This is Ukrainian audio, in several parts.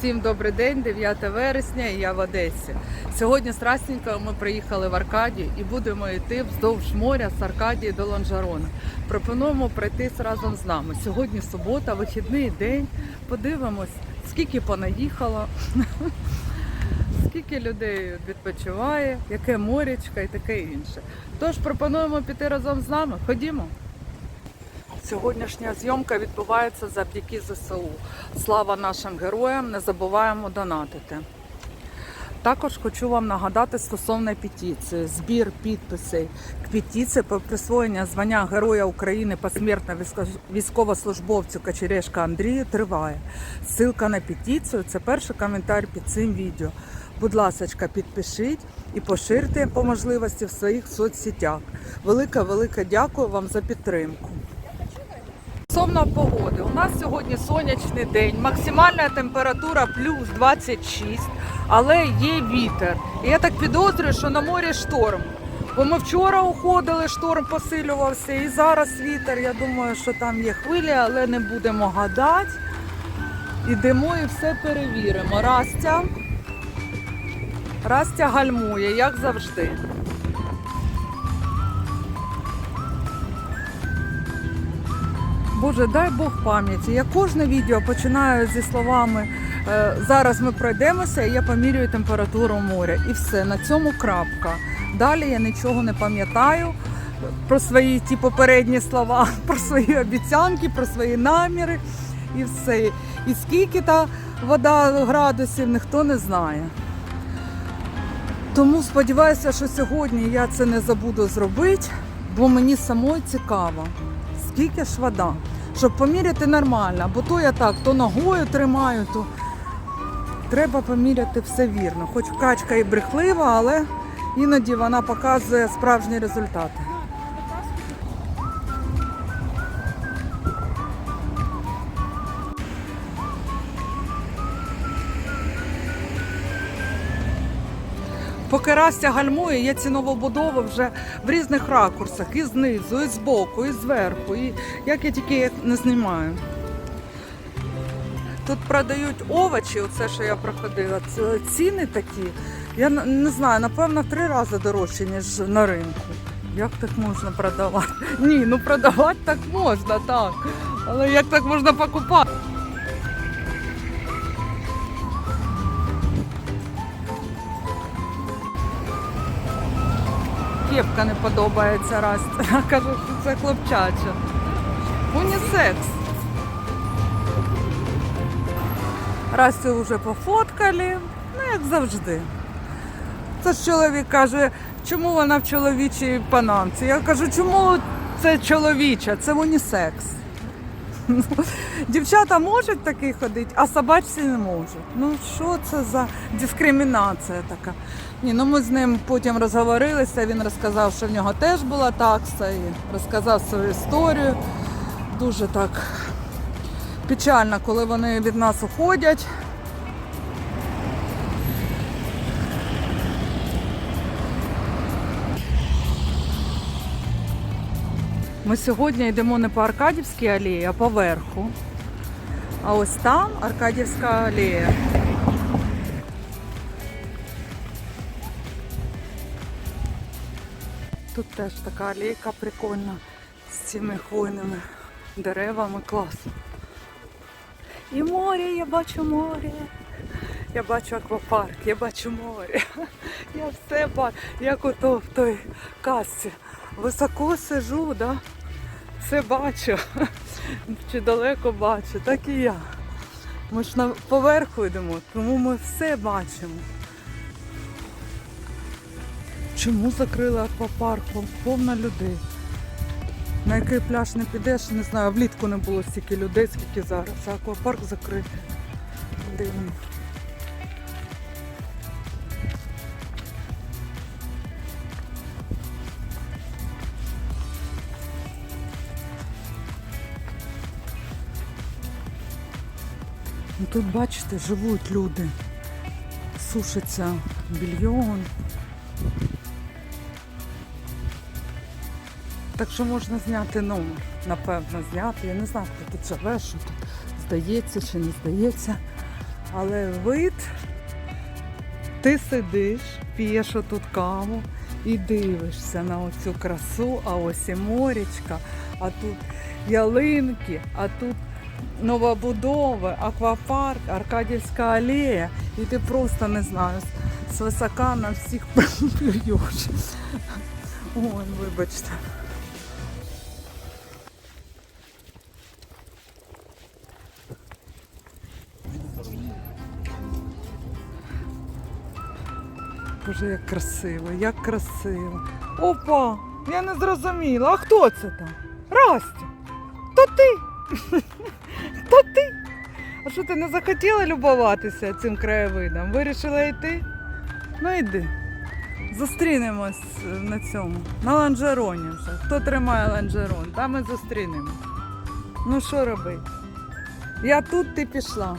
Всім добрий день, 9 вересня, і я в Одесі. Сьогодні з Расненькою ми приїхали в Аркадію і будемо йти вздовж моря з Аркадії до Лонжарона. Пропонуємо пройтись разом з нами. Сьогодні субота, вихідний день. Подивимось, скільки понаїхало, скільки людей відпочиває, яке морячка і таке інше. Тож пропонуємо піти разом з нами. Ходімо. Сьогоднішня зйомка відбувається завдяки ЗСУ. Слава нашим героям! Не забуваємо донатити. Також хочу вам нагадати стосовно петиції. Збір підписей к петиції про присвоєння звання Героя України посмертно військо- військовослужбовцю Кочерешка Андрію триває. Ссылка на петицію це перший коментар під цим відео. Будь ласка, підпишіть і поширте по можливості в своїх соцсетях. Велике велике дякую вам за підтримку. Стосовно погоди, у нас сьогодні сонячний день, максимальна температура плюс 26, але є вітер. І я так підозрюю, що на морі шторм. Бо ми вчора уходили, шторм посилювався, і зараз вітер. Я думаю, що там є хвилі, але не будемо гадати. Ідемо і все перевіримо. Растя. Растя гальмує, як завжди. Боже, дай Бог пам'яті. Я кожне відео починаю зі словами е, зараз ми пройдемося, і я помірюю температуру моря. І все, на цьому крапка. Далі я нічого не пам'ятаю про свої ті попередні слова, про свої обіцянки, про свої наміри і все. І скільки та вода градусів, ніхто не знає. Тому сподіваюся, що сьогодні я це не забуду зробити, бо мені самой цікаво, скільки ж вода, щоб поміряти нормально, бо то я так, то ногою тримаю, то треба поміряти все вірно. Хоч качка і брехлива, але іноді вона показує справжні результати. Поки Растя гальмує, є ці новобудови вже в різних ракурсах, і знизу, і збоку, і зверху. І як я тільки не знімаю. Тут продають овочі, оце що я проходила. Ціни такі. Я не знаю, напевно, три рази дорожче, ніж на ринку. Як так можна продавати? Ні, ну продавати так можна, так. Але як так можна покупати? Кепка не подобається раз. Кажу, що це хлопчача. Унісекс. Растю вже пофоткали, ну як завжди. Це ж чоловік каже, чому вона в чоловічій панамці? Я кажу, чому це чоловіча, це унісекс. Дівчата можуть таки ходити, а собачці не можуть. Ну що це за дискримінація така? Ні, ну ми з ним потім розговорилися. Він розказав, що в нього теж була такса, і розказав свою історію. Дуже так печально, коли вони від нас уходять. Ми сьогодні йдемо не по Аркадівській алеї, а поверху. А ось там Аркадівська алея. Тут теж така алейка прикольна з цими хвойними деревами. Клас. І море, я бачу море. Я бачу аквапарк, я бачу море. Я все бачу, як ото в той касці. Високо сижу, да? Все бачу. Чи далеко бачу, так і я. Ми ж на поверху йдемо, тому ми все бачимо. Чому закрили аквапарк? Повна людей. На який пляж не підеш, не знаю, влітку не було стільки людей, скільки зараз. Аквапарк закритий. Дивно. Тут, бачите, живуть люди. Сушиться більйон. Так що можна зняти номер, напевно, зняти. Я не знаю, хто тут живе, що тут здається чи не здається. Але вид, ти сидиш, п'єш отут каву і дивишся на оцю красу, а ось і морічка, а тут ялинки, а тут новобудови, аквапарк, Аркадівська алея, і ти просто не знаю, з- з висока на всіх плюєш. Ой, вибачте. Боже, як красиво, як красиво. Опа! Я не зрозуміла. А хто це там? Растя! То ти! То ти! А що ти не захотіла любуватися цим краєвидом? Вирішила йти? Ну йди. Зустрінемось е, на цьому. На ланжероні вже. Хто тримає ланжерон, там і зустрінемось. Ну що робити? Я тут, ти пішла.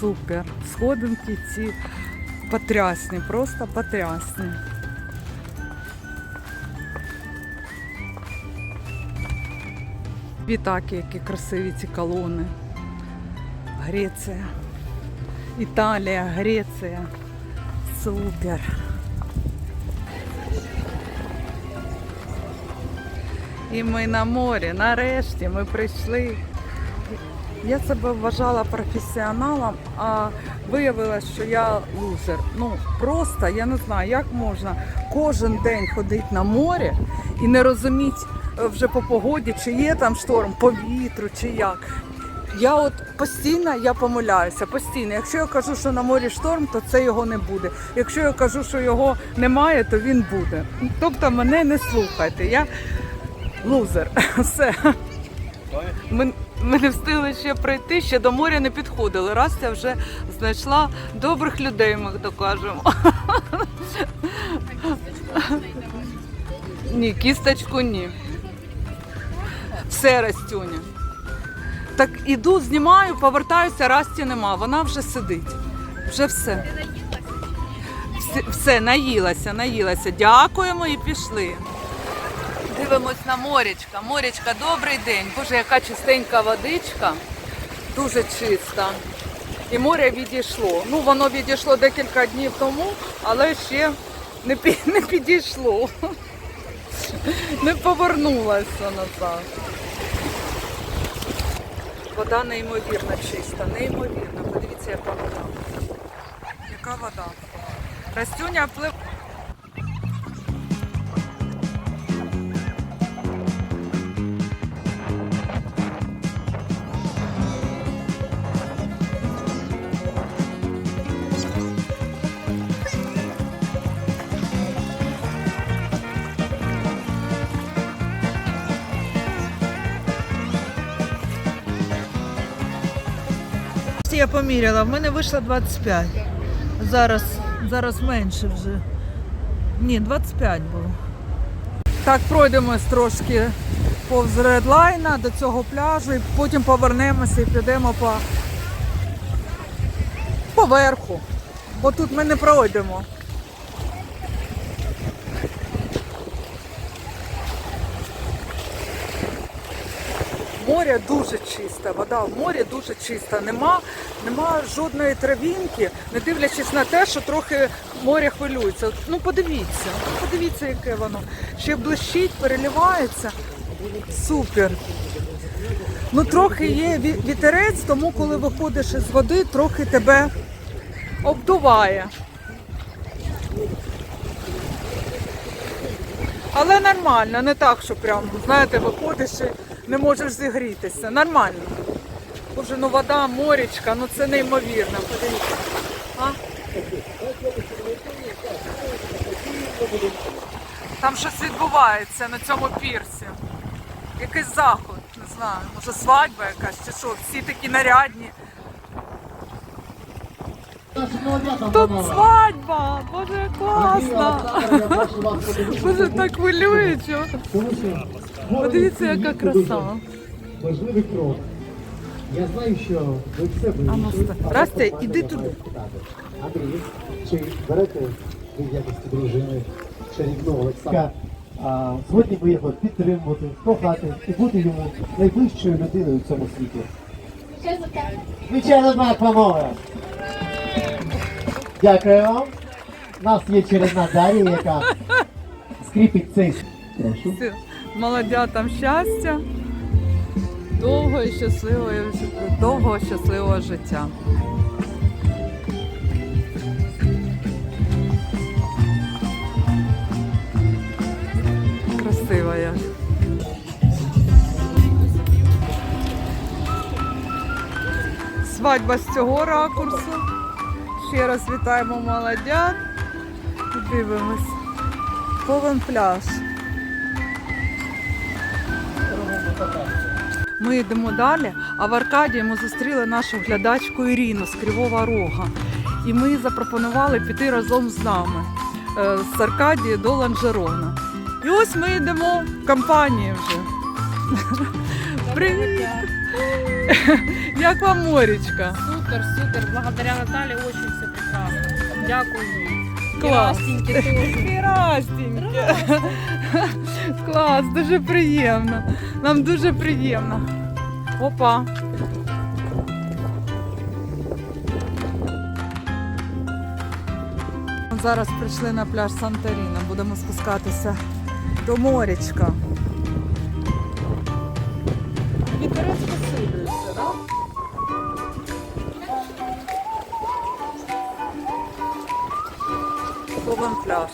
Супер. Сходинки ці потрясні, просто потрясні. Вітаки, які красиві ці колони. Греція. Італія, Греція. Супер. І ми на морі. Нарешті ми прийшли. Я себе вважала професіоналом, а виявилось, що я лузер. Ну просто я не знаю, як можна кожен день ходити на море і не розуміти вже по погоді, чи є там шторм, по вітру, чи як. Я от постійно я помиляюся, постійно. Якщо я кажу, що на морі шторм, то це його не буде. Якщо я кажу, що його немає, то він буде. Тобто мене не слухайте. Я лузер. Все. Ми, ми не встигли ще прийти, ще до моря не підходили. Раз я вже знайшла добрих людей, ми докажемо. Ні, кісточку ні. Все Растюня. Так іду, знімаю, повертаюся, Расті нема. Вона вже сидить. Вже все. Все, все наїлася, наїлася. Дякуємо і пішли. Дивимось на морячка. Морячка, добрий день. Боже, яка чистенька водичка, дуже чиста. І море відійшло. Ну, воно відійшло декілька днів тому, але ще не, не підійшло. Не повернулося назад. Вода неймовірно чиста, неймовірно. Подивіться, яка вода. Яка вода. Растюня плив. Я поміряла, в мене вийшло 25. Зараз, зараз менше вже. Ні, 25 було. Так, пройдемось трошки повз редлайна до цього пляжу і потім повернемося і підемо по поверху. Бо тут ми не пройдемо. Море дуже чисте, вода в морі дуже чиста. Нема, нема жодної травінки, не дивлячись на те, що трохи море хвилюється. Ну подивіться, подивіться, яке воно. Ще блищить, переливається. Супер. Ну трохи є вітерець, тому коли виходиш із води, трохи тебе обдуває. Але нормально, не так, що прям, знаєте, виходиш і не можеш зігрітися. Нормально. Боже, ну вода, морічка, ну це неймовірно. Подивіться. А? Там щось відбувається на цьому пірсі. Якийсь заход, не знаю, може свадьба якась чи що, всі такі нарядні. Тут свадьба! Боже, класно! Боже, так хвилююче. Подивіться, яка краса. Важливий крок. Я знаю, що ви все ну, вирішили. Растя, іди туди. Андрій, чи берете ви в якості дружини чарівного Олександра? А, Сьогодні ви його підтримувати, кохати і бути йому найближчою людиною в цьому світі. Звичайно, знак помоги. Дякую вам. У нас є чередна Дар'я, яка скріпить цей. Прошу. Молодятам щастя, довго і щасливого, довго щасливого життя. Красива я. Свадьба з цього ракурсу. Ще раз вітаємо молодят. Дивимось. Повен пляж. Ми йдемо далі, а в Аркадії ми зустріли нашу глядачку Ірину з Кривого Рога. І ми запропонували піти разом з нами е, з Аркадії до Ланжерона. І ось ми йдемо в компанії вже. Привіт! Як вам морічка? Супер, супер. Благодаря Наталье очень все прекрасно. Дякую Клас. тут. теж. Крастеньке. Клас, дуже приємно. Нам дуже приємно. Опа. Зараз прийшли на пляж Санторіна. Будемо спускатися до морячка. Пляж.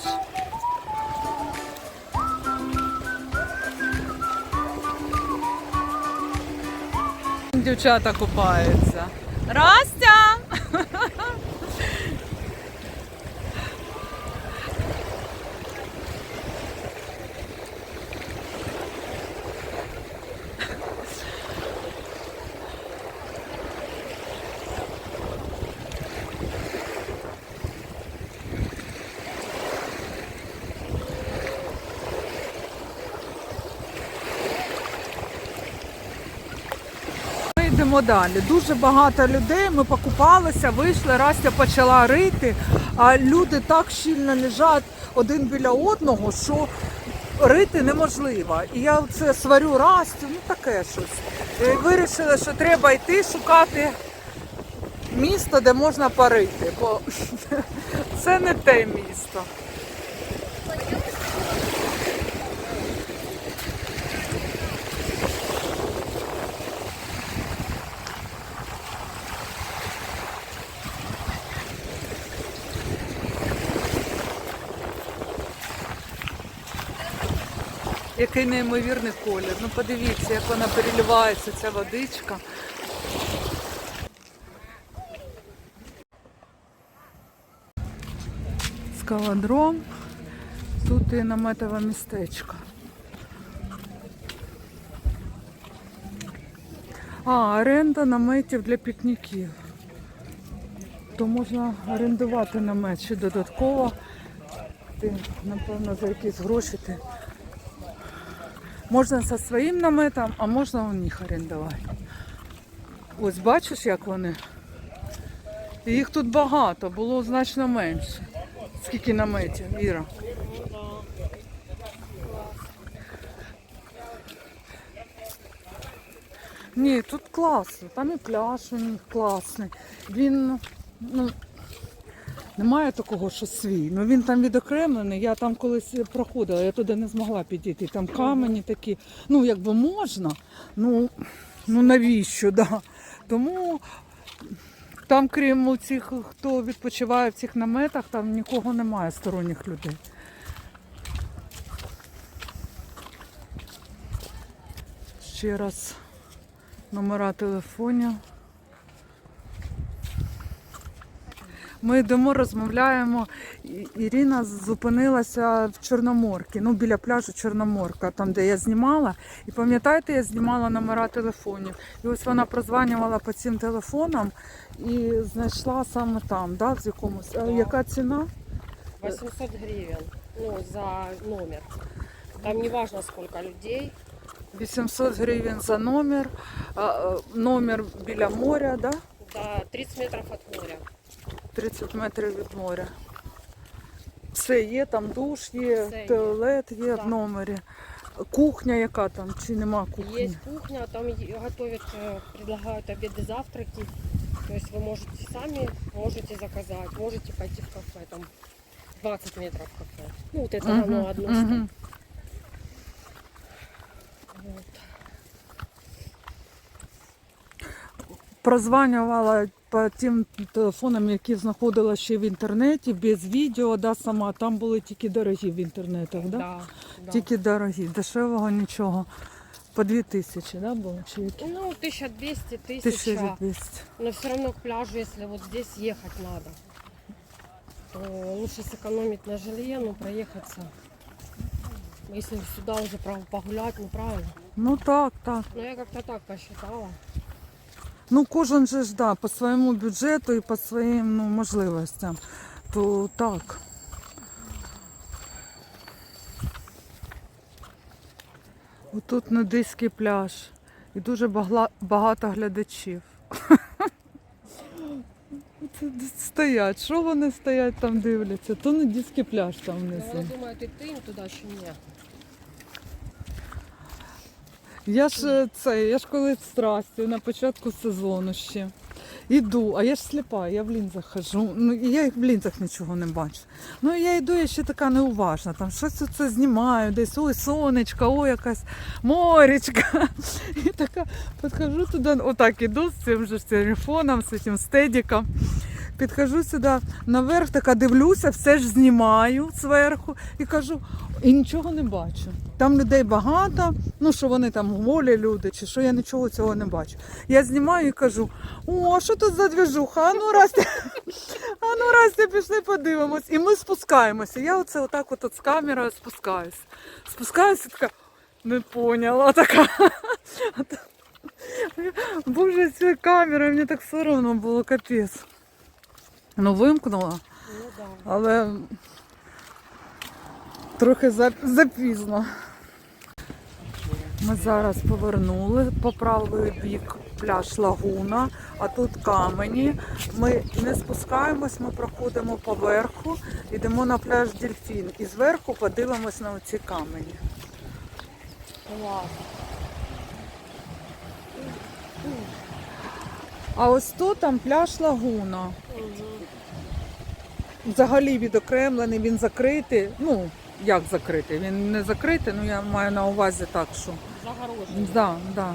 Дівчата купаються. Растя! Ми йдемо далі. Дуже багато людей. Ми покупалися, вийшли. Растя почала рити, а люди так щільно лежать один біля одного, що рити неможливо. І я це сварю Растю, ну таке щось. І вирішили, що треба йти шукати місто, де можна парити, бо це не те місто. Який неймовірний колір. Ну подивіться, як вона переливається, ця водичка. Скалодром. Тут і наметове містечко. А, оренда наметів для пікніків. То можна орендувати намет ще додатково. Ти, напевно, за якісь гроші ти Можна зі своїм наметом, а можна у них орендувати. Ось бачиш, як вони. Їх тут багато, було значно менше. Скільки наметів, Іра? Ні, тут класно, там і пляж у них класний. Він, ну, немає такого, що свій. Ну він там відокремлений. Я там колись проходила, я туди не змогла підійти. Там камені такі. Ну, якби можна. Ну, ну навіщо, да. Тому там, крім цих, хто відпочиває в цих наметах, там нікого немає сторонніх людей. Ще раз номера телефонів. Ми йдемо, розмовляємо. Ірина зупинилася в Чорноморці, ну біля пляжу Чорноморка, там де я знімала. І пам'ятаєте, я знімала номера телефонів. І ось вона прозванювала по цим телефонам і знайшла саме там, да, в якомусь. А яка ціна? 800 гривен. Ну, за номер. Там не важно сколько людей. 800 гривень за номер, номер біля моря, да? Да, 30 метров от моря. 30 метрів від моря. Все є, там душ є, Все є. туалет є в Так. номері. Кухня яка там, чи нема кухні? Есть кухня, там е- готовят, э, предлагают обеды, завтраки. То есть вы можете сами, можете заказать, можете пойти в кафе, там 20 метров кафе. Ну, вот это Мгм, оно одно. мгм. Вот. Прозванювала по тим телефонам, які знаходила ще в інтернеті, без відео, да, сама. Там були тільки дорогі в інтернетах, да? Да, да. Тільки дорогі, дешевого нічого. По дві тисячі, да, було? Чи які? Ну, 1200, 1000. 1200. Но все равно к пляжу, если вот здесь ехать надо, то лучше сэкономить на жилье, ну, проехаться. Если сюда уже право погулять, ну, правильно. Ну так, так. Но я как-то так посчитала. Ну кожен же ж да, по своєму бюджету і по своїм ну, можливостям. То так. Отут нудиський пляж. І дуже багато глядачів. Стоять, що вони стоять там дивляться? То нудиський пляж там внизу. она думает, и ты им туда чи ні. Я ж е, це, я ж коли в страсті на початку сезону ще. Іду, а я ж сліпа, я в лінзах хожу. Ну я їх в лінзах нічого не бачу. Ну я йду, я ще така неуважна. Там щось це знімаю, десь ой, сонечка, ой, якась моречка. І така підхожу туди, отак іду з цим же телефоном, з цим стедіком. Підхожу сюди наверх, така дивлюся, все ж знімаю зверху і кажу, і нічого не бачу. Там людей багато, ну що вони там голі люди, чи що я нічого цього не бачу. Я знімаю і кажу: о, що тут за двіжуха? А ну Растя, а ну Растя, пішли подивимось. І ми спускаємося. Я оце отак от, з камерою спускаюся. Спускаюся така, не поняла така. Боже, ця камера, мені так соромно було, капець. Ну, вимкнула, Ну але трохи за- запізно. Ми зараз повернули по правий бік пляж Лагуна, а тут камені. Ми не спускаємось, ми проходимо поверху, йдемо на пляж Дельфін і зверху подивимось на оці камені. Класс. А ось тут там пляж Лагуна. Взагалі відокремлений, він закритий. Ну, як закритий? Він не закритий, ну я маю на увазі так, що. Загороженный. Да, да.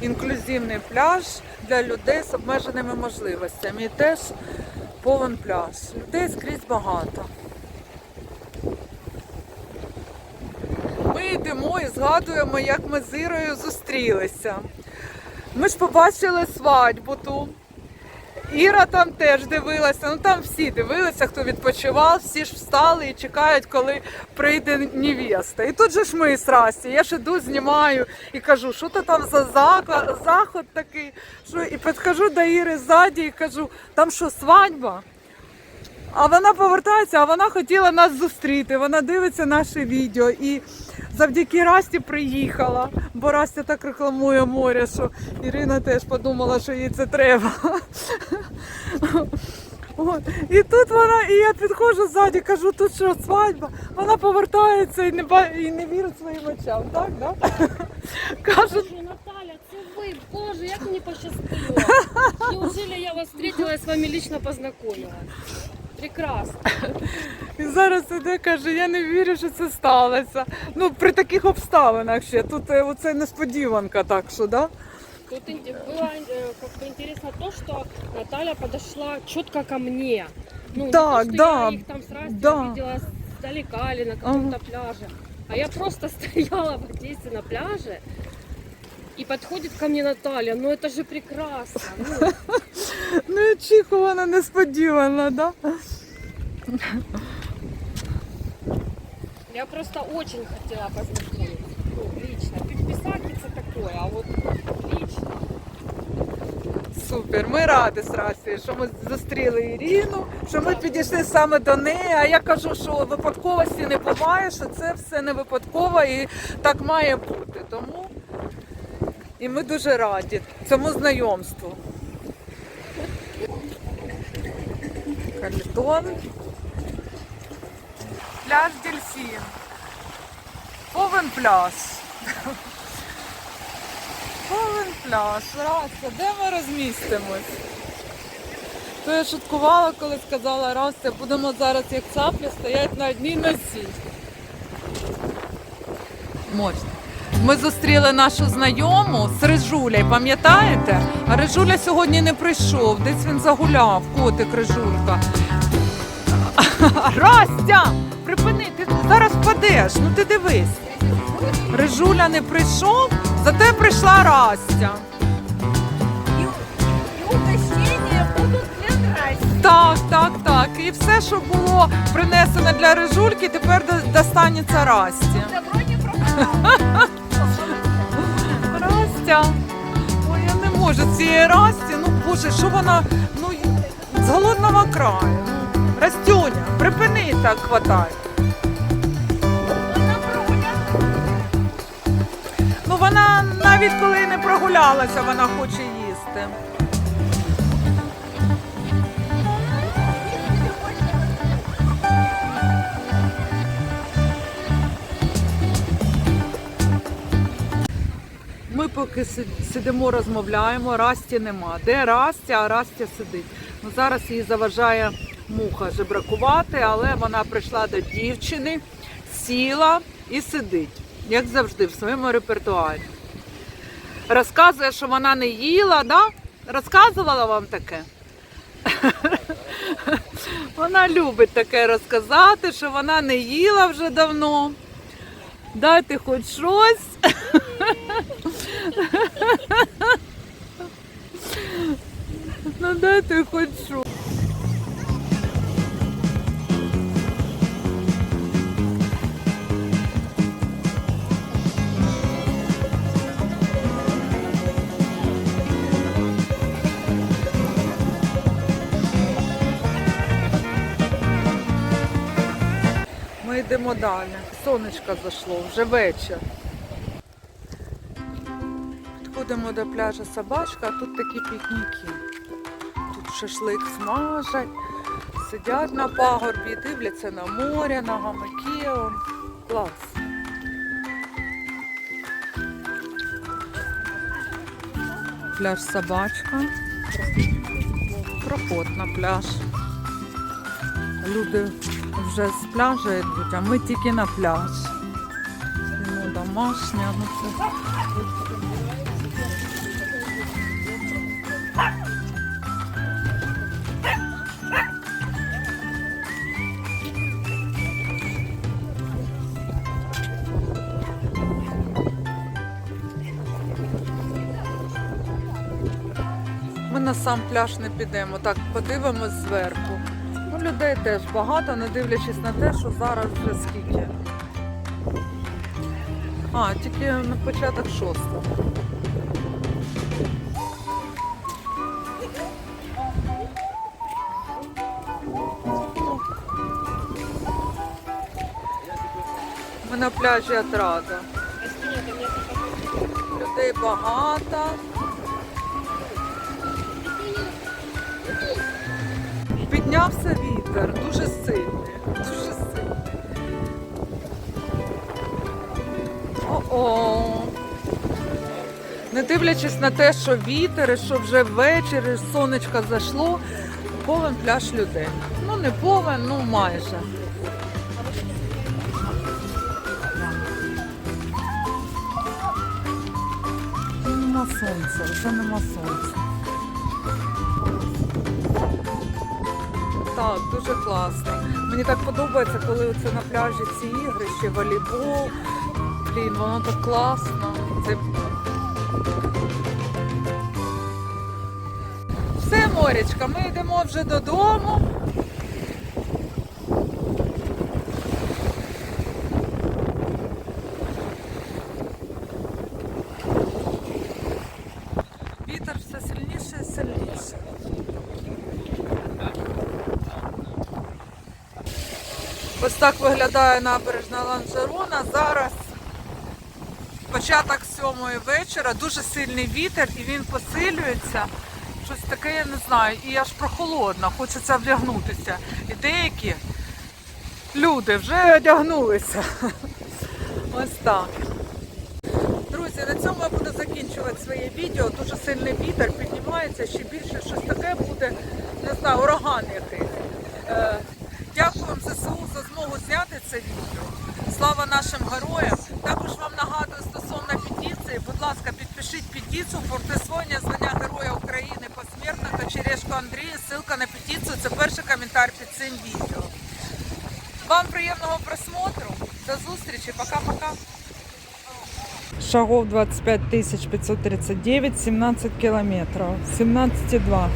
Інклюзивний пляж для людей з обмеженими можливостями. І теж повен пляж. Людей скрізь багато. Ми йдемо і згадуємо, як ми з Ірою зустрілися. Ми ж побачили свадьбу ту. Іра там теж дивилася, ну там всі дивилися, хто відпочивав, всі ж встали і чекають, коли прийде невеста. І тут же ж ми з Расті, я ж іду, знімаю і кажу, що то там за заход такий. Що... І підхожу до Іри ззаді і кажу, там що, свадьба? А вона повертається, а вона хотіла нас зустріти. Вона дивиться наше відео і завдяки Расті приїхала. Бо Растя так рекламує море, що Ірина теж подумала, що їй це треба. От. І тут вона, і я підходжу ззаді, кажу, тут що свадьба. Вона повертається і не і не вірить своїм очам, так? Да? Каже, Боже, Наталя, це ви, Боже, як мені пощастило. Неужели я вас встретила і з вами лично познайомила? Прекрасно. І зараз іде, каже, я не вірю, що це сталося. Ну, при таких обставинах ще. Тут е, оце несподіванка, так що, да? Тут ин- было э, как бы интересно то, что Наталья подошла четко ко мне. Ну, не Так, то, что да, я их там с Растей да. видела сдалека или на каком-то пляже. А я просто стояла в Одессе на пляже, и подходит ко мне Наталья. Ну это же прекрасно. Ну, Неочікувано, несподівано, да? я просто очень хотела познакомиться. Ну, лично. Писать это такое, а вот лично. Супер, ми раді з Расією, що ми зустріли Ірину, що ми підійшли саме до неї. А я кажу, що випадковості не буває, що це все не випадково і так має бути. Тому і ми дуже раді цьому знайомству. Карлітон. Пляж Дельфін. Повен пляж. Повен пляж. Растя, де ми розмістимось? То я шуткувала, коли сказала Растя, будемо зараз як цаплі стоять на одній носі. Можна. Ми зустріли нашу знайому з Рижуля, пам'ятаєте? А Рижуля сьогодні не прийшов, десь він загуляв, котик Рижулька. Растя! Припини, ти зараз впадеш, ну ти дивись. Рижуля не прийшов, зате прийшла Растя. Так, так, так. І все, що було принесено для Рижульки, тепер до- достанеться Расті. Растя. Ой, я не можу цієї Расті. Ну, боже, що вона ну, з голодного краю. Растюня, припини так хватай. Ну вона навіть коли не прогулялася, вона хоче їсти. Поки сидимо, розмовляємо, Расті нема. Де Растя, а Растя сидить. Ну, зараз їй заважає муха жебракувати, але вона прийшла до дівчини, сіла і сидить, як завжди, в своєму репертуарі. Розказує, що вона не їла, да? Розказувала вам таке? Вона любить таке розказати, що вона не їла вже давно. Дайте хоч щось. Ну дайте хоч щось. Ми йдемо далі. Сонечко зайшло, вже вечір. Підходимо до пляжу Собачка, а тут такі пікніки. Тут шашлик смажать, сидять на пагорбі, дивляться на море, на гамаки. Клас. Пляж Собачка. Проход на пляж. Люди вже з пляжу йдуть, а ми тільки на пляж. Ну, домашня, ну це. Сам пляж не підемо, так подивимось зверху. Ну, людей теж багато, не дивлячись на те, що зараз вже скільки. А, тільки на початок шостого. Ми на пляжі Отрада. Людей багато. Піднявся вітер, дуже сильний, дуже сильний. О-о. Не дивлячись на те, що вітер, що вже ввечері сонечко зайшло, повен пляж людей. Ну не повен, ну майже. Нема сонця, вже нема сонця. Так, дуже класно. Мені так подобається, коли це на пляжі ці ігри, ще волейбол. Блін, воно так класно. Це... Все, морячка, ми йдемо вже додому. Вітер все сильніше і сильніше. Ось так виглядає набережна Ланжерона. Зараз початок сьомої вечора, дуже сильний вітер і він посилюється. Щось таке, я не знаю, і аж прохолодно, хочеться вдягнутися. І деякі люди вже одягнулися. Ось так. Друзі, на цьому я буду закінчувати своє відео. Дуже сильний вітер піднімається ще більше. Щось таке буде, не знаю, ураган якийсь. Вам ЗСУ за змогу зняти це відео. Слава нашим героям. Також вам нагадую стосовно петиції. Будь ласка, підпишіть петицію про звання Героя України посмертно Кочерешко Андрію. Ссылка на петицію. Це перший коментар під цим відео. Вам приємного просмотру. До зустрічі. Пока-пока. Шагов 25 539, 17 километров. 17,2.